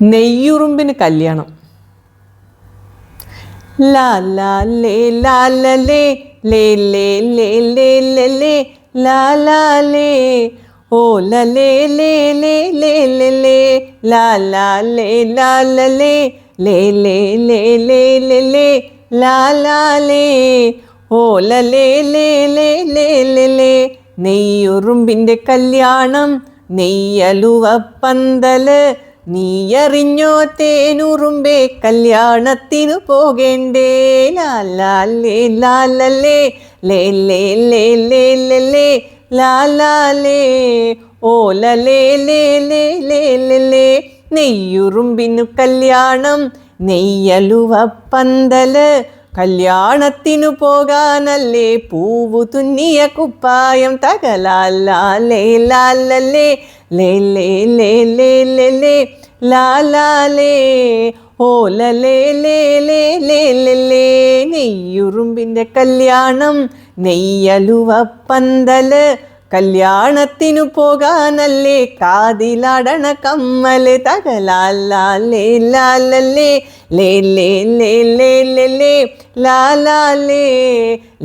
നെയ്യുറുമ്പിന് കല്യാണം ലാ ഓ നെയ്യുറുമ്പിന്റെ കല്യാണം നെയ്യലുവ പന്തൽ നീയറിഞ്ഞോ തേനുറുമ്പേ കല്യാണത്തിനു പോകേണ്ടേ? ലാലേ ലാലല്ലേ ലേ ലേ ലേ ലേ ലേ ലേ ലാലേ ഓലലേ ലേ ലേ ലേ ലേ ലേ. നെയ്യുറുമ്പിനു കല്യാണം നെയ്യലുവ പന്തൽ കല്യാണത്തിനു പോകാനല്ലേ? പൂവു തുന്നിയ കുപ്പായം തകലാലേ ലാലല്ലേ ലേ ലേ ലേ ലേ ലേ ലേ ലാലാലേ നെയ്യുറുമ്പിന്റെ കല്യാണം നെയ്യലുവ പന്തൽ കല്യാണത്തിനു പോകാനല്ലേ കാതിലാടണ കമ്മൽ തകലാലേ ലാലല്ലേ ലേ ലേ ലേ ലേ ലേ ലേ ലാലാലേ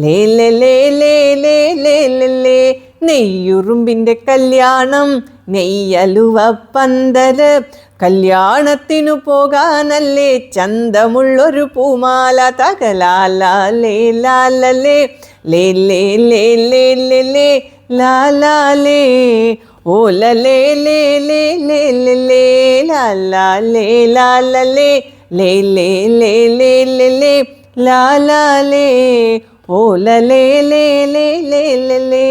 ലേ ലേ ലേ ലേ ലേ ലേ ലേ നെയ്യുറുമ്പിന്റെ കല്യാണം നെയ്യലുവ പന്തൽ കല്യാണത്തിനു പോകാനല്ലേ ചന്തമുള്ളൊരു പൂമാല തകലാലേ లే లే లే లే లే లే లా లా లే ఓ లే లే లే లే లే లే లా లా లే లా లా లే లే లే లే లే లే లే లా లా లే ఓ లే లే లే లే లే లే